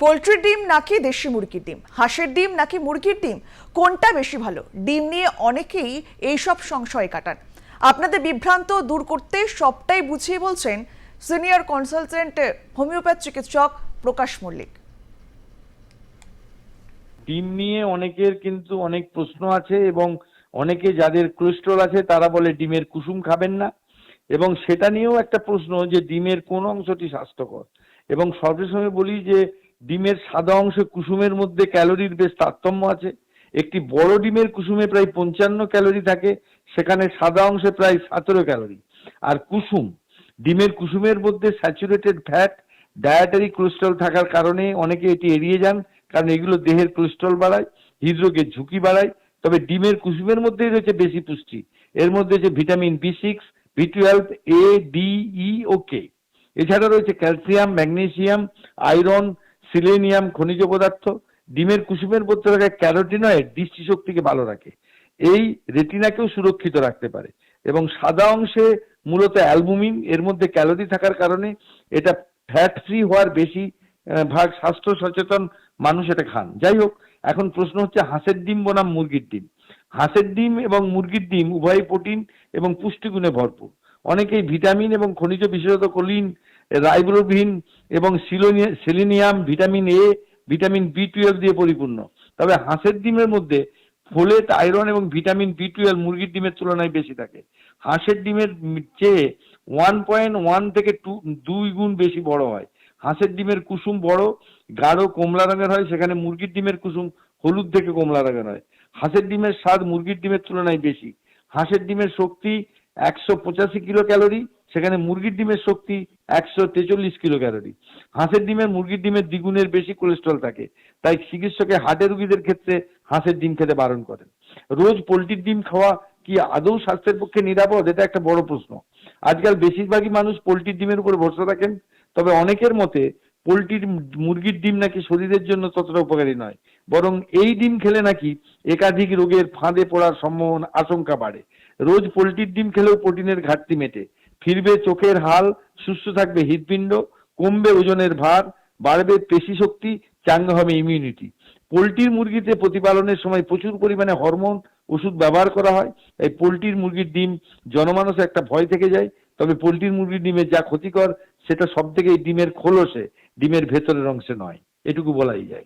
পোলট্রির ডিম নাকি দেশি মুরগির ডিম? হাঁসের ডিম নাকি মুরগির ডিম? কোনটা বেশি ভালো? ডিম নিয়ে অনেকেই এইসব সংশয় কাটান। আপনাদের বিভ্রান্ত দূর করতে সবটাই বুঝিয়ে বলছেন সিনিয়র কনসালটেন্ট, হোমিওপ্যাথ চিকিৎসক প্রকাশ মল্লিক। ডিম নিয়ে অনেকের কিন্তু অনেক প্রশ্ন আছে এবং অনেকে যাদের কোলেস্ট্রল আছে তারা বলে ডিমের কুসুম খাবেন না। এবং সেটা নিয়েও একটা প্রশ্ন যে ডিমের কোন অংশটি স্বাস্থ্যকর? এবং সর্বসময় বলি যে ডিমের সাদা অংশ কুসুমের মধ্যে ক্যালোরির বেশ তারতম্য আছে। একটি বড় ডিমের কুসুমে প্রায় পঞ্চান্ন ক্যালোরি থাকে, সেখানে সাদা অংশে প্রায় সতেরো ক্যালোরি। আর কুসুম, ডিমের কুসুমের মধ্যে স্যাচুরেটেড ফ্যাট, ডায়েটারি কোলেস্ট্রল থাকার কারণে অনেকে এটি এড়িয়ে যান, কারণ এগুলো দেহের কোলেস্ট্রল বাড়ায়, হৃদরোগের ঝুঁকি বাড়ায়, তবে ডিমের কুসুমের মধ্যেই রয়েছে বেশি পুষ্টি। এর মধ্যে আছে vitamin B six, B twelve, A, D, E O K. এছাড়া রয়েছে ক্যালসিয়াম, ম্যাগনেসিয়াম, আয়রন সিলেনিয়াম খনিজ পদার্থ, ডিমের কুসুমের মধ্যে থাকা ক্যারোটিনয়েড দৃষ্টিশক্তিকে ভালো রাখে। এই রেটিনাকেও সুরক্ষিত রাখতে পারে এবং সাদা অংশে মূলত অ্যালবুমিন, এর মধ্যে ক্যালোরি থাকার কারণে এটা ফ্যাট ফ্রি হওয়ার বেশি ভাগ স্বাস্থ্য সচেতন মানুষ এটা খান। যাই হোক, এখন প্রশ্ন হচ্ছে হাঁসের ডিম বনাম মুরগির ডিম। হাঁসের ডিম এবং মুরগির ডিম উভয়ই প্রোটিন এবং পুষ্টিগুণে ভরপুর। অনেকেই ভিটামিন এবং খনিজ বিশেষত কোলিন রাইব্রোভিন এবং সিলোনি- selenium vitamin A vitamin B twelve দিয়ে পরিপূর্ণ। তবে হাঁসের ডিমের মধ্যে ফোলেট, আয়রন এবং ভিটামিন বি টুয়েলভ মুরগির ডিমের তুলনায় বেশি থাকে। হাঁসের ডিমের চেয়ে ওয়ান পয়েন্ট ওয়ান থেকে টু দুই গুণ বেশি বড় হয়। হাঁসের ডিমের কুসুম বড়, গাঢ় কমলা রঙের হয়, সেখানে মুরগির ডিমের কুসুম হলুদ থেকে কমলা রঙের হয়। হাঁসের ডিমের স্বাদ মুরগির ডিমের তুলনায় বেশি। হাঁসের ডিমের শক্তি একশো পঁচাশি কিলো ক্যালোরি, সেখানে মুরগির ডিমের শক্তি একশো তেচল্লিশ কিলো ক্যালোরি। হাঁসের ডিমের, মুরগির ডিমের দ্বিগুণের বেশি কোলেস্ট্রল থাকে, তাই চিকিৎসকে হার্টের রুগীদের ক্ষেত্রে হাঁসের ডিম খেতে বারণ করেন। রোজ পোলট্রির ডিম খাওয়া কি আদৌ স্বাস্থ্যের পক্ষে নিরাপদ? এটা একটা বড় প্রশ্ন। আজকাল বেশিরভাগই মানুষ পোলট্রির ডিমের উপর ভরসা রাখেন, তবে অনেকের মতে পোলট্রির মুরগির ডিম নাকি শরীরের জন্য ততটা উপকারী নয়, বরং এই ডিম খেলে নাকি একাধিক রোগের ফাঁদে পড়ার সম্ভাবনা, আশঙ্কা বাড়ে। রোজ পোলট্রির ডিম খেলেও প্রোটিনের ঘাটতি মেটে। ফিরবে চোখের হাল, সুস্থ থাকবে হৃদপিণ্ড কমবে ওজনের ভার, বাড়বে পেশি শক্তি, চাঙ্গা হবে ইমিউনিটি পোলট্রির মুরগিতে প্রতিপালনের সময় প্রচুর পরিমাণে হরমোন ওষুধ ব্যবহার করা হয়। তাই পোলট্রির মুরগির ডিম জনমানসে একটা ভয় থেকে যায়। তবে পোলট্রির মুরগির ডিমের যা ক্ষতিকর, সেটা সব থেকে ডিমের খোলসে, ডিমের ভেতরের অংশে নয়। এটুকু বলাই যায়।